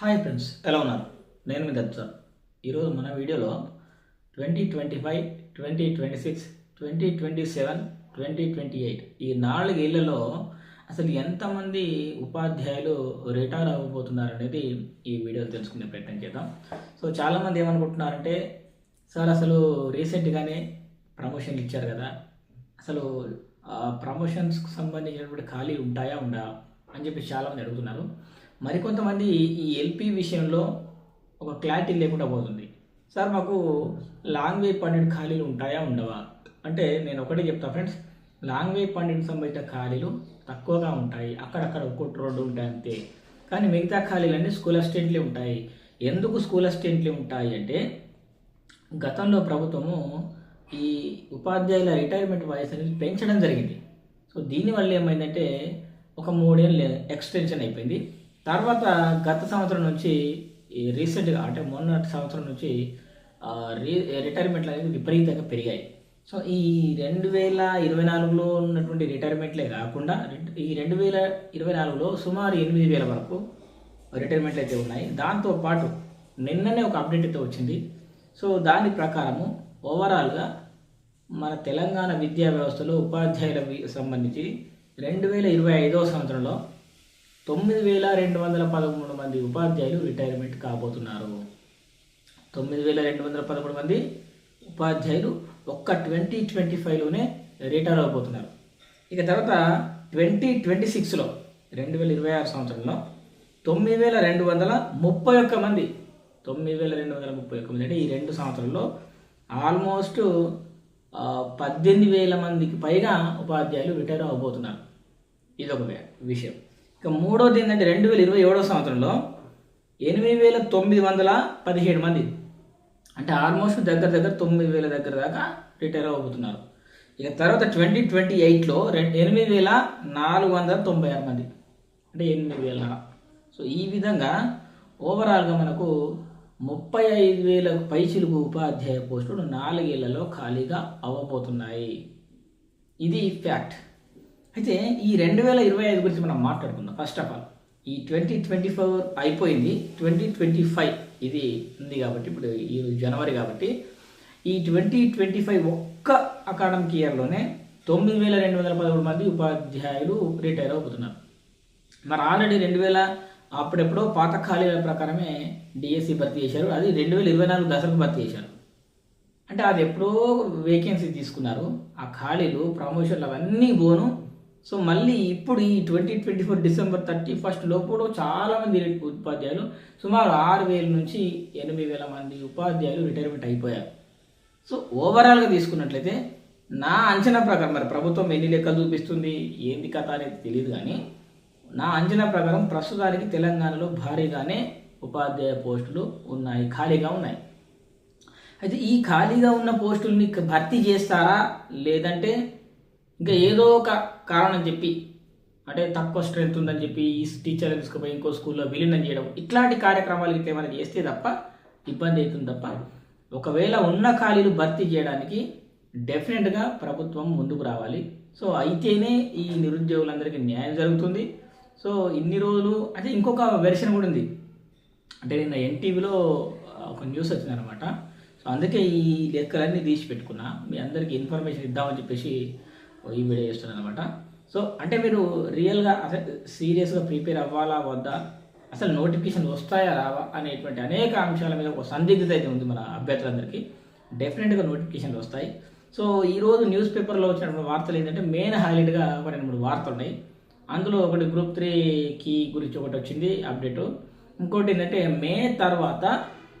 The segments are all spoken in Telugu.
హాయ్ ఫ్రెండ్స్ ఎలా ఉన్నారు? నేను మీ దత్త. ఈరోజు మన వీడియోలో twenty twenty five twenty twenty six twenty twenty seven twenty twenty eight ఈ నాలుగేళ్ళలో అసలు ఎంతమంది ఉపాధ్యాయులు రిటైర్ అవ్వబోతున్నారు అనేది ఈ వీడియోలో తెలుసుకునే ప్రయత్నం చేద్దాం. సో చాలామంది ఏమనుకుంటున్నారంటే సార్ అసలు రీసెంట్గానే ప్రమోషన్లు ఇచ్చారు కదా. అసలు ప్రమోషన్స్కి సంబంధించినటువంటి ఖాళీ ఉంటాయా ఉండా అని చెప్పి చాలామంది అడుగుతున్నారు. మరికొంతమంది ఈ ఎల్పి విషయంలో ఒక క్లారిటీ లేకుండా పోతుంది. సార్ మాకు లాంగ్ వే పండిట్ ఖాళీలు ఉంటాయా ఉండవా? అంటే నేను ఒకటే చెప్తా ఫ్రెండ్స్ లాంగ్ వే పండిట్ సంబంధించిన ఖాళీలు తక్కువగా ఉంటాయి. అక్కడక్కడ ఒక్కొక్క రోడ్డు ఉంటాయి అంతే. కానీ మిగతా ఖాళీలన్నీ స్కూల్ అసిస్టెంట్లే ఉంటాయి. ఎందుకు స్కూల్ అసిస్టెంట్లే ఉంటాయి అంటే గతంలో ప్రభుత్వము ఈ ఉపాధ్యాయుల రిటైర్మెంట్ వయసు అనేది పెంచడం జరిగింది. సో దీనివల్ల ఏమైందంటే ఒక మూడేళ్ళు ఎక్స్టెన్షన్ అయిపోయింది. తర్వాత గత సంవత్సరం నుంచి ఈ రీసెంట్గా అంటే మొన్నటి సంవత్సరం నుంచి రీ రిటైర్మెంట్లు అనేవి విపరీతంగా పెరిగాయి. సో ఈ రెండు వేల ఇరవై నాలుగులో ఉన్నటువంటి రిటైర్మెంట్లే కాకుండా ఈ రెండు వేల ఇరవై నాలుగులో సుమారు ఎనిమిది వేల వరకు రిటైర్మెంట్లు అయితే ఉన్నాయి. దాంతో పాటు నిన్ననే ఒక అప్డేట్ అయితే వచ్చింది. సో దాని ప్రకారము ఓవరాల్గా మన తెలంగాణ విద్యా వ్యవస్థలో ఉపాధ్యాయుల సంబంధించి రెండు వేల ఇరవై ఐదవ సంవత్సరంలో తొమ్మిది వేల రెండు వందల పదమూడు మంది ఉపాధ్యాయులు రిటైర్మెంట్ కాబోతున్నారు. తొమ్మిది వేల రెండు వందల పదమూడు మంది ఉపాధ్యాయులు ఒక్క ట్వంటీ ట్వంటీ ఫైవ్లోనే రిటైర్ అవబోతున్నారు. ఇక తర్వాత ట్వంటీ ట్వంటీ సిక్స్లో రెండు వేల ఇరవై ఆరు సంవత్సరంలో తొమ్మిది వేల రెండు వందల ముప్పై ఒక్క మంది తొమ్మిది వేల రెండు వందల ముప్పై ఒక్క మంది అంటే ఈ రెండు సంవత్సరంలో ఆల్మోస్ట్ పద్దెనిమిది వేల మందికి పైగా ఉపాధ్యాయులు రిటైర్ అవబోతున్నారు. ఇది ఒక విషయం. ఇక మూడోది ఏంటంటే రెండు వేల ఇరవై ఏడో సంవత్సరంలో ఎనిమిది వేల తొమ్మిది వందల పదిహేడు మంది. అంటే ఆల్మోస్ట్ దగ్గర దగ్గర తొమ్మిది వేల దగ్గర దాకా రిటైర్ అవ్వబోతున్నారు ఇక తర్వాత ట్వంటీ ట్వంటీ ఎయిట్లో రెండు ఎనిమిది వేల నాలుగు వందల తొంభై ఆరు మంది. అంటే ఎనిమిది వేల. సో ఈ విధంగా ఓవరాల్గా మనకు ముప్పై ఐదు వేల పైచిలుగు ఉపాధ్యాయ పోస్టులు నాలుగేళ్ళలో ఖాళీగా అవ్వబోతున్నాయి ఇది ఫ్యాక్ట్ అయితే ఈ రెండు వేల ఇరవై ఐదు గురించి మనం మాట్లాడుకుందాం. ఫస్ట్ ఆఫ్ ఆల్ ఈ ట్వంటీ ట్వంటీ ఫోర్ అయిపోయింది. ట్వంటీ ట్వంటీ ఫైవ్ ఇది ఉంది కాబట్టి ఇప్పుడు ఈ జనవరి కాబట్టి ఈ ట్వంటీ ట్వంటీ ఫైవ్ ఒక్క అకాడమిక్ ఇయర్లోనే తొమ్మిది వేల రెండు వందల పదమూడు మంది ఉపాధ్యాయులు రిటైర్ అవుతున్నారు. మరి ఆల్రెడీ రెండు వేల అప్పుడెప్పుడో పాత ఖాళీల ప్రకారమే డిఎస్సి భర్తీ చేశారు. అది రెండు వేల ఇరవై నాలుగు దశలకు భర్తీ చేశారు. అంటే అది ఎప్పుడో వేకెన్సీ తీసుకున్నారు. ఆ ఖాళీలు ప్రమోషన్లు అవన్నీ పోను సో మళ్ళీ ఇప్పుడు ఈ twenty twenty four December thirty first లోపు చాలామంది ఉపాధ్యాయులు సుమారు ఆరు వేల నుంచి ఎనిమిది వేల మంది ఉపాధ్యాయులు రిటైర్మెంట్ అయిపోయారు. సో ఓవరాల్గా తీసుకున్నట్లయితే నా అంచనా ప్రకారం మరి ప్రభుత్వం ఎన్ని లెక్కలు చూపిస్తుంది ఏంది కథ అనేది తెలియదు కానీ నా అంచనా ప్రకారం ప్రస్తుతానికి తెలంగాణలో భారీగానే ఉపాధ్యాయ పోస్టులు ఉన్నాయి ఖాళీగా ఉన్నాయి. అయితే ఈ ఖాళీగా ఉన్న పోస్టుల్ని భర్తీ చేస్తారా లేదంటే ఇంకా ఏదో ఒక కారణం చెప్పి అంటే తక్కువ స్ట్రెంత్ ఉందని చెప్పి ఈ టీచర్ తీసుకుపోయి ఇంకో స్కూల్లో విలీనం చేయడం ఇట్లాంటి కార్యక్రమాలు ఇట్లా ఏమైనా చేస్తే తప్ప ఇబ్బంది అవుతుంది తప్ప ఒకవేళ ఉన్న ఖాళీలు భర్తీ చేయడానికి డెఫినెట్గా ప్రభుత్వం ముందుకు రావాలి. సో అయితేనే ఈ నిరుద్యోగులందరికీ న్యాయం జరుగుతుంది. సో ఇన్ని రోజులు అంటే ఇంకొక వెర్షన్ కూడా ఉంది. అంటే నిన్న ఎన్టీవీలో ఒక న్యూస్ వచ్చిందనమాట సో అందుకే ఈ లెక్కలన్నీ తీసి పెట్టుకున్నా మీ అందరికీ ఇన్ఫర్మేషన్ ఇద్దామని చెప్పేసి ఈ వీడియో చేస్తున్నాను అనమాట సో అంటే మీరు రియల్గా అసలు సీరియస్గా ప్రిపేర్ అవ్వాలా వద్దా? అసలు నోటిఫికేషన్ వస్తాయా రావా? అనేటువంటి అనేక అంశాల మీద ఒక సందిగ్ధత అయితే ఉంది మన అభ్యర్థులందరికీ. డెఫినెట్గా నోటిఫికేషన్లు వస్తాయి. సో ఈరోజు న్యూస్ పేపర్లో వచ్చినటువంటి వార్తలు ఏంటంటే మెయిన్ హైలైట్గా ఒక రెండు మూడు వార్తలు ఉన్నాయి. అందులో ఒకటి గ్రూప్ త్రీ కీ గురించి ఒకటి వచ్చింది అప్డేటు. ఇంకోటి ఏంటంటే మే తర్వాత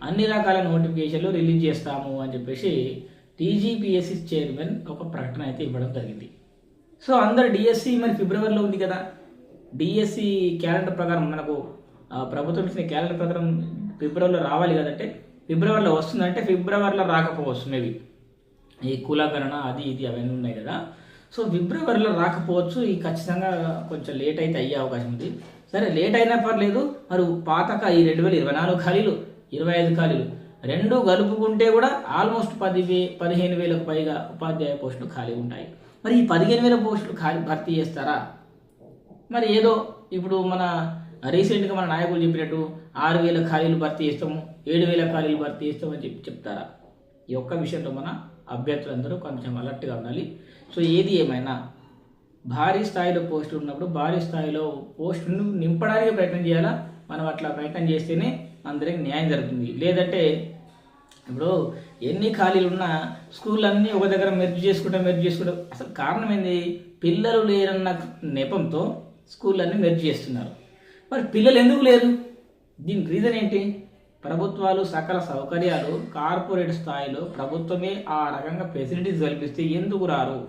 అన్ని రకాల నోటిఫికేషన్లు రిలీజ్ చేస్తాము అని చెప్పేసి టీజీపీఎస్సీ చైర్మన్ ఒక ప్రకటన అయితే ఇవ్వడం జరిగింది. సో అందరు డిఎస్సి మరి ఫిబ్రవరిలో ఉంది కదా. డిఎస్సి క్యాలెండర్ ప్రకారం మనకు ప్రభుత్వం ఇచ్చిన క్యాలెండర్ ప్రకారం ఫిబ్రవరిలో రావాలి కదంటే ఫిబ్రవరిలో వస్తుందంటే ఫిబ్రవరిలో రాకపోవచ్చు మేబీ ఈ కులగణన అది ఇది అవన్నీ ఉన్నాయి కదా. సో ఫిబ్రవరిలో రాకపోవచ్చు ఈ ఖచ్చితంగా కొంచెం లేట్ అయితే అయ్యే అవకాశం ఉంది. సరే లేట్ అయినా పర్లేదు మరి పాతక ఈ రెండు వేల ఇరవై నాలుగు ఖాళీలు ఇరవై ఐదు ఖాళీలు రెండు కలుపుకుంటే కూడా ఆల్మోస్ట్ పది వే పదిహేను వేలకు పైగా ఉపాధ్యాయ పోస్టులు ఖాళీ ఉంటాయి. మరి ఈ పదిహేను వేల పోస్టులు ఖాళీ భర్తీ చేస్తారా? మరి ఏదో ఇప్పుడు మన రీసెంట్గా మన నాయకులు చెప్పినట్టు ఆరు వేల ఖాళీలు భర్తీ చేస్తాము ఏడు వేల ఖాళీలు భర్తీ చేస్తామని చెప్పి చెప్తారా? ఈ ఒక్క విషయంలో మన అభ్యర్థులందరూ కొంచెం అలర్ట్గా ఉండాలి. సో ఏది ఏమైనా భారీ స్థాయిలో పోస్టులు ఉన్నప్పుడు భారీ స్థాయిలో పోస్టును నింపడానికి ప్రయత్నం చేయాలా? మనం అట్లా ప్రయత్నం చేస్తేనే అందరికి న్యాయం జరుగుతుంది. లేదంటే ఇప్పుడు ఎన్ని ఖాళీలు ఉన్నా స్కూల్ అన్నీ ఒక దగ్గర మెర్జ్ చేసుకుంటాం మెర్జ్ చేసుకుంటాం. అసలు కారణం ఏంది? పిల్లలు లేరన్న నెపంతో స్కూల్ అన్నీ మెర్జ్ చేస్తున్నారు. మరి పిల్లలు ఎందుకు లేరు? దీనికి రీజన్ ఏంటి? ప్రభుత్వాలు సకల సౌకర్యాలు కార్పొరేట్ స్థాయిలో ప్రభుత్వమే ఆ రకంగా ఫెసిలిటీస్ కల్పిస్తే ఎందుకు రారు?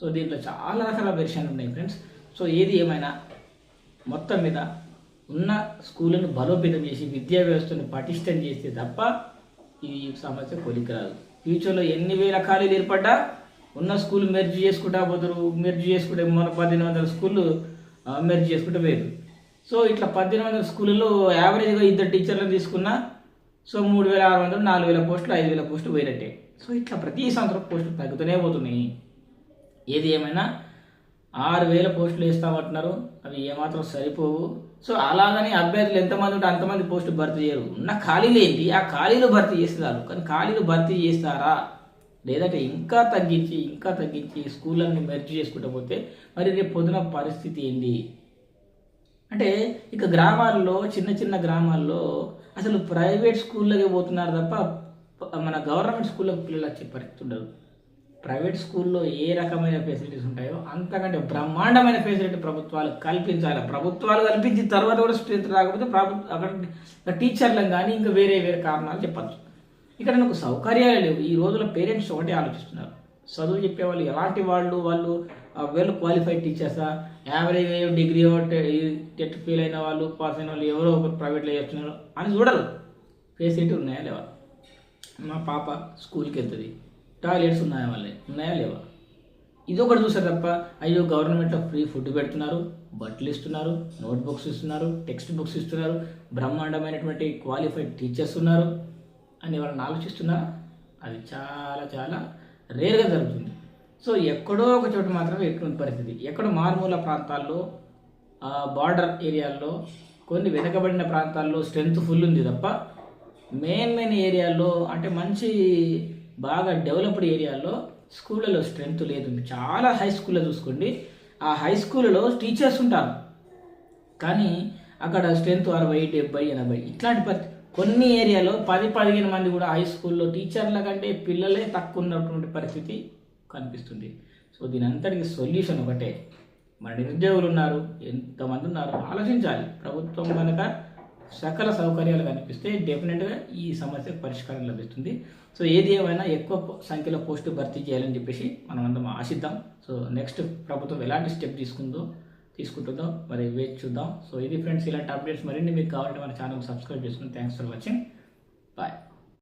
సో దీంట్లో చాలా రకాల వెర్షన్లు ఉన్నాయి ఫ్రెండ్స్ సో ఏది ఏమైనా మొత్తం మీద ఉన్న స్కూళ్ళను బలోపేతం చేసి విద్యా వ్యవస్థను పటిష్టం చేస్తే తప్ప ఈ సమస్య కొలికి రాదు ఫ్యూచర్లో ఎన్ని వేల ఖాళీలు ఏర్పడ్డా ఉన్న స్కూల్ మెర్జ్ చేసుకుంటా పోతారు. మెర్జ్ చేసుకుంటే మన పద్దెనిమిది వందల స్కూళ్ళు మెర్జ్ చేసుకుంటే వేరు. సో ఇట్లా పద్దెనిమిది వందల స్కూళ్ళలో యావరేజ్గా ఇద్దరు టీచర్లను తీసుకున్నా సో మూడు వేల ఆరు వందలు నాలుగు వేల పోస్టులు ఐదు వేల పోస్టులు పోయినట్టే. సో ఇట్లా ప్రతి సంవత్సరం పోస్టులు తగ్గుతూనే పోతున్నాయి. ఏది ఏమైనా ఆరు వేల పోస్టులు వేస్తామంటున్నారు. అవి ఏమాత్రం సరిపోవు. సో అలాగని అభ్యర్థులు ఎంతమంది ఉంటే అంతమంది పోస్టులు భర్తీ చేయరు. ఉన్న ఖాళీలు ఏంటి? ఆ ఖాళీలు భర్తీ చేస్తున్నారు. కానీ ఖాళీలు భర్తీ చేస్తారా? లేదంటే ఇంకా తగ్గించి ఇంకా తగ్గించి స్కూళ్ళని మెర్జ్ చేసుకుంటూ పోతే మరి రేపు పొద్దున పరిస్థితి ఏంటి? అంటే ఇక గ్రామాల్లో చిన్న చిన్న గ్రామాల్లో అసలు ప్రైవేట్ స్కూళ్ళకే పోతున్నారు తప్ప మన గవర్నమెంట్ స్కూల్లో పిల్లలు వచ్చే పరిస్థితి ఉండదు. ప్రైవేట్ స్కూల్లో ఏ రకమైన ఫెసిలిటీస్ ఉంటాయో అంతకంటే బ్రహ్మాండమైన ఫెసిలిటీ ప్రభుత్వాలు కల్పించాలి. ప్రభుత్వాలు కల్పించిన తర్వాత కూడా స్ట్రెంత్ రాకపోతే ప్రభుత్వ అక్కడ టీచర్లను కానీ ఇంకా వేరే వేరే కారణాలు చెప్పచ్చు. ఇక్కడ నాకు సౌకర్యాలు లేవు. ఈ రోజుల్లో పేరెంట్స్ ఒకటే ఆలోచిస్తున్నారు. చదువు చెప్పేవాళ్ళు ఎలాంటి వాళ్ళు? వాళ్ళు వెల్ క్వాలిఫైడ్ టీచర్సా? యావరేజ్ డిగ్రీ టెట్ ఫెయిల్ అయిన వాళ్ళు పాస్ అయిన వాళ్ళు ఎవరో ఒకరు ప్రైవేట్లో చేస్తున్నారు అని చూడరు. ఫెసిలిటీ ఉన్నాయా లేవా? మా పాప స్కూల్కి వెళ్తుంది. టాయిలెట్స్ ఉన్నాయా వాళ్ళే ఉన్నాయా లేవా? ఇది ఒకటి చూసారు తప్ప అయ్యో గవర్నమెంట్లో ఫ్రీ ఫుడ్ పెడుతున్నారు బట్టలు ఇస్తున్నారు నోట్ బుక్స్ ఇస్తున్నారు టెక్స్ట్ బుక్స్ ఇస్తున్నారు బ్రహ్మాండమైనటువంటి క్వాలిఫైడ్ టీచర్స్ ఉన్నారు అని వాళ్ళని ఆలోచిస్తున్నారా? అది చాలా చాలా రేర్గా జరుగుతుంది. సో ఎక్కడో ఒక చోట మాత్రమే ఎటువంటి పరిస్థితి? ఎక్కడో మారుమూల ప్రాంతాల్లో బార్డర్ ఏరియాల్లో కొన్ని వెనకబడిన ప్రాంతాల్లో స్ట్రెంత్ ఫుల్ ఉంది తప్ప మెయిన్ మెయిన్ ఏరియాల్లో అంటే మంచి బాగా డెవలప్డ్ ఏరియాల్లో స్కూళ్ళలో స్ట్రెంత్ లేదు. చాలా హై స్కూల్లో చూసుకోండి. ఆ హై స్కూల్లో టీచర్స్ ఉంటారు. కానీ అక్కడ స్ట్రెంత్ అరవై డెబ్బై ఎనభై ఇట్లాంటి పరి కొన్ని ఏరియాలో పది పదిహేను మంది కూడా హై స్కూల్లో టీచర్ల కంటే పిల్లలే తక్కువ ఉన్నటువంటి పరిస్థితి కనిపిస్తుంది. సో దీని అంతటికి సొల్యూషన్ ఒకటే. మన నిరుద్యోగులు ఉన్నారు ఎంతమంది ఉన్నారు ఆలోచించాలి. ప్రభుత్వం కనుక సకల సౌకర్యాలు కనిపిస్తే డెఫినెట్గా ఈ సమస్యకు పరిష్కారం లభిస్తుంది. సో ఏది ఏమైనా ఎక్కువ సంఖ్యలో పోస్టు భర్తీ చేయాలని చెప్పేసి మనం అందరం ఆశిద్దాం. సో నెక్స్ట్ ప్రభుత్వం ఎలాంటి స్టెప్ తీసుకుందో తీసుకుంటుందో మరి వేచి చూద్దాం. సో ఇది ఫ్రెండ్స్ ఇలాంటి అప్డేట్స్ మరిన్ని మీకు కావాలంటే మన ఛానల్ సబ్స్క్రైబ్ చేసుకుని థ్యాంక్స్ ఫర్ వాచింగ్ బాయ్